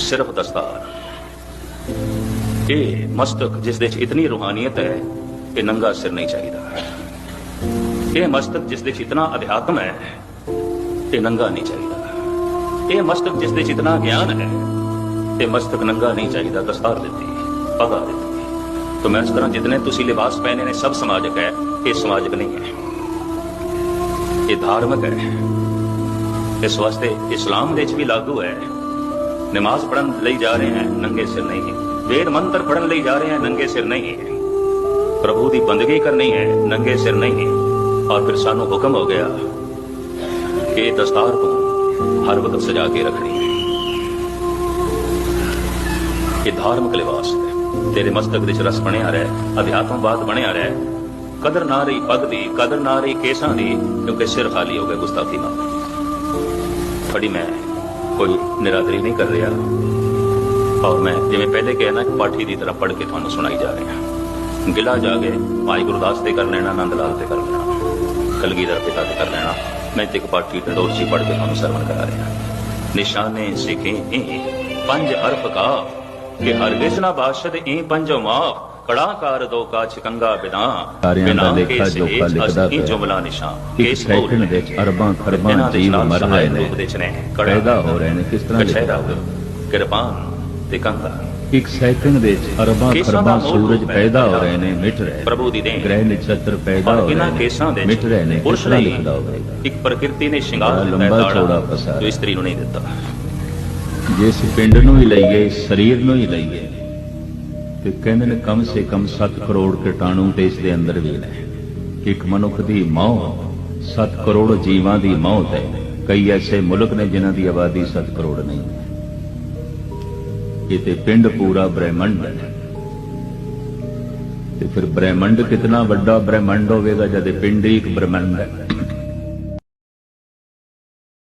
ਸਿਰਫ ਦਸਤਾਰ ਇਹ ਮਸਤਕ ਜਿਸ ਦੇ ਵਿੱਚ ਇਤਨੀ ਰੂਹਾਨੀਅਤ ਹੈ ਕਿ ਨੰਗਾ ਸਿਰ ਨਹੀਂ ਚਾਹੀਦਾ ਇਹ ਮਸਤਕ ਜਿਸ ਦੇ ਵਿੱਚ ਇਤਨਾ ਅਧਿਆਤਮ ਹੈ ਇਹ ਨੰਗਾ ਨਹੀਂ ਚਾਹੀਦਾ ਇਹ ਮਸਤਕ ਜਿਸ ਦੇ ਵਿੱਚ ਇਤਨਾ ਗਿਆਨ ਹੈ ਇਹ ਮਸਤਕ ਨੰਗਾ ਨਹੀਂ ਚਾਹੀਦਾ ਦਸਤਾਰ ਦਿੱਤੀ ਪਗਾ ਦਿੱਤੀ तो मैं इस तरह जितने ਤੁਸੀਂ ਲਿਬਾਸ ਪਹਿਨੇ ਨੇ ਸਭ ਸਮਾਜਿਕ ਹੈ ਇਹ ਸਮਾਜਿਕ ਨਹੀਂ ਹੈ ਇਹ ਧਾਰਮਿਕ ਹੈ ਇਸ ਵਾਸਤੇ ਇਸਲਾਮ ਦੇ ਵਿੱਚ ਵੀ ਲਾਗੂ ਹੈ ਨਮਾਜ਼ ਪੜਨ ਲਈ ਜਾ ਰਹੇ ਹਨ ਨੰਗੇ ਸਿਰ ਨਹੀਂ ਹੈ। ਵੇਦ ਮੰਤਰ ਪੜਨ ਲਈ ਜਾ ਰਹੇ ਹਨ ਨੰਗੇ ਸਿਰ ਨਹੀਂ ਹੈ। ਪ੍ਰਭੂ ਦੀ ਬੰਦਗੀ ਕਰਨੀ ਹੈ, ਨੰਗੇ ਸਿਰ ਨਹੀਂ ਹੈ। ਔਰ ਫਿਰ ਸਾਨੂੰ ਹੁਕਮ ਹੋ ਗਿਆ ਕਿ ਦਸਤਾਰ ਤੋਂ ਹਰ ਵਕਤ ਸਜਾ ਕੇ ਰੱਖਣੀ ਹੈ। ਇਹ ਧਾਰਮਿਕ ਲਿਬਾਸ ਹੈ। ਤੇਰੇ ਮਸਤਕ ਦੇ ਰਸ ਬਣਿਆ ਰਹਿ ਅਧਿਆਤਮਵਾਦ ਬਣਿਆ ਰਹਿ। ਕਦਰ ਨਾ ਰਹੀ ਪੱਗ ਦੀ, ਕਦਰ ਨਾ ਰਹੀ ਕੇਸਾਂ ਦੀ, ਕਿਉਂਕਿ ਸਿਰ ਖਾਲੀ ਹੋ ਗਿਆ ਗੁਸਤਾਖੀ ਨਾਲ। ਫੜੀ ਮੈਂ ਕੋਈ ਨਿਰਾਦਰੀ ਨਹੀਂ ਕਰ ਰਿਹਾ। ਔਰ ਮੈਂ ਜਿਵੇਂ ਪਹਿਲੇ ਕਿਹਾ ਨਾ, ਪਾਠੀ ਦੀ ਤਰ੍ਹਾਂ ਪੜ੍ਹ ਕੇ ਤੁਹਾਨੂੰ ਸੁਣਾਈ ਜਾ ਰਿਹਾ। ਗਿਲਾ ਜਾ ਕੇ ਭਾਈ ਗੁਰਦਾਸ ਤੇ ਕਰ ਲੈਣਾ ਆਨੰਦ ਲਾਲ ਤੇ ਕਰ ਲੈਣਾ ਕਲਗੀਧਰ ਪਿਤਾ ਤੇ ਕਰ ਲੈਣਾ ਮੈਂ ਤੇ ਇੱਕ ਪਾਠੀ ਢੰਡੋਰ ਸੀ ਪੜ੍ਹ ਕੇ ਤੁਹਾਨੂੰ ਸਰਵਣ ਕਰਾ ਰਿਹਾ। ਨਿਸ਼ਾਨੇ ਸਿੱਖੇ ਇਹ ਪੰਜ ਅਰਫ ਕਾ, ਕਿ ਹਰਗਿਜ਼ ਨਾ ਬਾਸ਼ਦ ਇਹ ਪੰਜੋ ਮਾਫ ਕੜਾਕਾਰ ਦੋ ਕਾ ਚਕੰਗਾ ਬਿਨਾ ਬਿਨਾ ਕੇਸ ਜੋਖਾ ਲਿਖਦਾ ਪਿਆ। ਜੁਮਲਾ ਨਿਸ਼ਾਨ ਇੱਕ ਕੇਸ ਸੈਕਿੰਡ ਵਿੱਚ ਅਰਬਾਂ ਖਰਬਾਂ ਜੀਵ ਮਰ ਰਹੇ ਨੇ। ਨੇ ਕੜਾ, ਪੈਦਾ ਹੋ ਰਹੇ ਨੇ ਕਿਸ ਤਰ੍ਹਾਂ ਲਿਖਦਾ ਕਿਰਪਾਨ ਤੇ ਕੰਗਾ। ਇੱਕ ਸੈਕਿੰਡ ਵਿੱਚ ਅਰਬਾਂ ਕੇਸਾਂ ਖਰਬਾਂ ਸੂਰਜ। ਪੈਦਾ ਹੋ ਰਹੇ ਨੇ ਮਿਟ ਰਹੇ ਪ੍ਰਭੂ ਦੀ ਦੇਣ। ਗ੍ਰਹਿ ਨਛੱਤਰ ਪੈਦਾ ਹੋ ਰਹੇ ਕੇਸਾਂ ਨੇ ਦੇ ਮਿਟ ਰਹੇ ਨੇ ਕਿਸ ਪੁਰਸ਼ ਲਿਖਦਾ ਹੋਵੇਗਾ ਇੱਕ ਪ੍ਰਕਿਰਤੀ ਨੇ ਸ਼ਿੰਗਾਰ ਲੰਬਾ ਚੌੜਾ ਪਸਾਰ। ਜੋ ਇਸਤਰੀ ਨੂੰ ਨਹੀਂ ਦਿੱਤਾ। ਜਿਸ ਪਿੰਡ ਨੂੰ ਹੀ ਲਈਏ ਸਰੀਰ ਨੂੰ ਹੀ ਲਈਏ ਤੇ ਕਹਿੰਦੇ ਨੇ ਕਮ ਸੇ ਕਮ 7 ਕਰੋੜ ਕੀਟਾਣੂ ਤੇ ਇਸ ਦੇ ਅੰਦਰ ਵੀ ਨੇ। ਇੱਕ ਮਨੁੱਖ ਦੀ ਮੌਤ 7 ਕਰੋੜ ਜੀਵਾਂ ਦੀ ਮੌਤ ਹੈ। ਕਈ ਐਸੇ ਮੁਲਕ ਨੇ ਜਿਨ੍ਹਾਂ ਦੀ ਆਬਾਦੀ 7 ਕਰੋੜ ਨਹੀਂ। ਇਹ ਤੇ ਪਿੰਡ ਪੂਰਾ ਬ੍ਰਹਿਮੰਡ ਹੈ। ਤੇ ਫਿਰ ਬ੍ਰਹਿਮੰਡ ਕਿਤਨਾ ਵੱਡਾ ਬ੍ਰਹਿਮੰਡ ਹੋਵੇਗਾ ਜਦ ਪਿੰਡ ਹੀ ਇੱਕ ਬ੍ਰਹਿਮੰਡ ਹੈ।